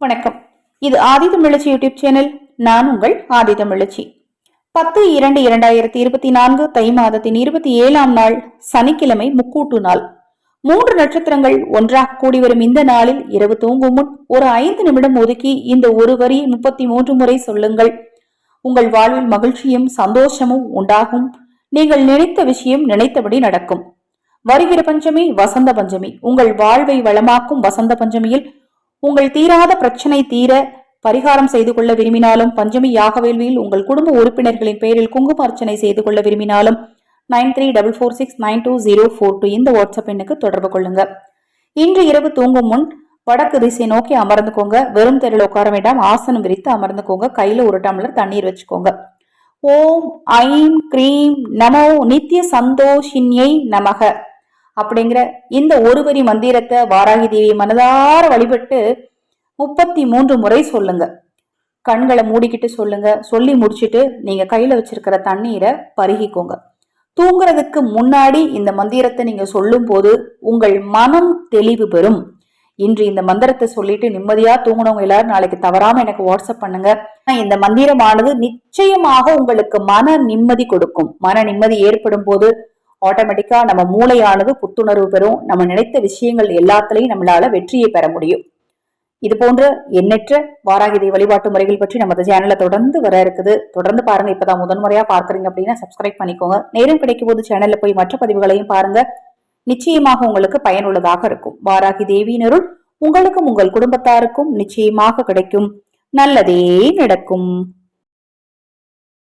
வணக்கம். இது ஆதி தமிழச்சி YouTube channel. நான் உங்கள் ஆதி தமிழச்சி. பத்து இரண்டு இரண்டாயிரத்தி இருபத்தி நான்கு தை மாதத்தின் இருபத்தி ஏழாம் நாள் சனிக்கிழமை முக்கூட்டு நாள். மூன்று நட்சத்திரங்கள் ஒன்றாக கூடி வரும் இந்த நாளில் இரவு தூங்கும் முன் ஒரு ஐந்து நிமிடம் ஒதுக்கி இந்த ஒரு வரி முப்பத்தி மூன்று முறை சொல்லுங்கள். உங்கள் வாழ்வில் மகிழ்ச்சியும் சந்தோஷமும் உண்டாகும். நீங்கள் நினைத்த விஷயம் நினைத்தபடி நடக்கும். வருகிற பஞ்சமி வசந்த பஞ்சமி. உங்கள் வாழ்வை வளமாக்கும் வசந்த பஞ்சமியில் உங்கள் தீராத பிரச்சனை தீர பரிகாரம் செய்து கொள்ள விரும்பினாலும் பஞ்சமி யாக வேள்வியில் உங்கள் குடும்ப உறுப்பினர்களின் பெயரில் குங்கும அர்ச்சனை செய்து கொள்ள விரும்பினாலும் nine three double four six nine two zero four two இந்த வாட்ஸ்அப் எண்ணுக்கு தொடர்பு கொள்ளுங்க. இன்று இரவு தூங்கும் முன் வடக்கு திசை நோக்கி அமர்ந்துக்கோங்க. வெறும் தெருவில் உட்கார வேண்டாம். ஆசனம் விரித்து அமர்ந்துக்கோங்க. கையில ஒரு டம்ளர் தண்ணீர் வச்சுக்கோங்க. ஓம் ஐம் க்ரீம் நமோ நித்திய சந்தோஷின்யை நமக. அப்படிங்கிற இந்த ஒரு வரி மந்திரத்தை வாராகி தேவி மனதார வழிபட்டு முப்பத்தி மூன்று முறை சொல்லுங்க. கண்களை மூடிக்கிட்டு சொல்லுங்க. சொல்லி முடிச்சுட்டு நீங்க கையில வச்சிருக்கிற தண்ணீரை பருகிக்கோங்க. தூங்குறதுக்கு முன்னாடி இந்த மந்திரத்தை நீங்க சொல்லும் போது உங்கள் மனம் தெளிவு பெறும். இன்று இந்த மந்திரத்தை சொல்லிட்டு நிம்மதியா தூங்கினவங்க எல்லாரும் நாளைக்கு தவறாம எனக்கு வாட்ஸ்அப் பண்ணுங்க. இந்த மந்திரமானது நிச்சயமாக உங்களுக்கு மன நிம்மதி கொடுக்கும். மன நிம்மதி ஏற்படும் போது ஆட்டோமேட்டிக்கா நம்ம மூளையானது புத்துணர்வு பெறும். நம்ம நினைத்த விஷயங்கள் எல்லாத்துலேயும் நம்மளால வெற்றியை பெற முடியும். இது போன்ற எண்ணற்ற வாராகிதை வழிபாட்டு முறைகள் பற்றி நமது சேனலை தொடர்ந்து வர இருக்குது. தொடர்ந்து பாருங்க. இப்பதான் முதன்முறையா பார்க்குறீங்க அப்படின்னா சப்ஸ்கிரைப் பண்ணிக்கோங்க. நேரம் கிடைக்கும் போது சேனல்ல போய் மற்ற பதிவுகளையும் பாருங்க. நிச்சயமாக உங்களுக்கு பயனுள்ளதாக இருக்கும். வாராகி தேவியினருள் உங்களுக்கும் உங்கள் குடும்பத்தாருக்கும் நிச்சயமாக கிடைக்கும். நல்லதே நடக்கும்.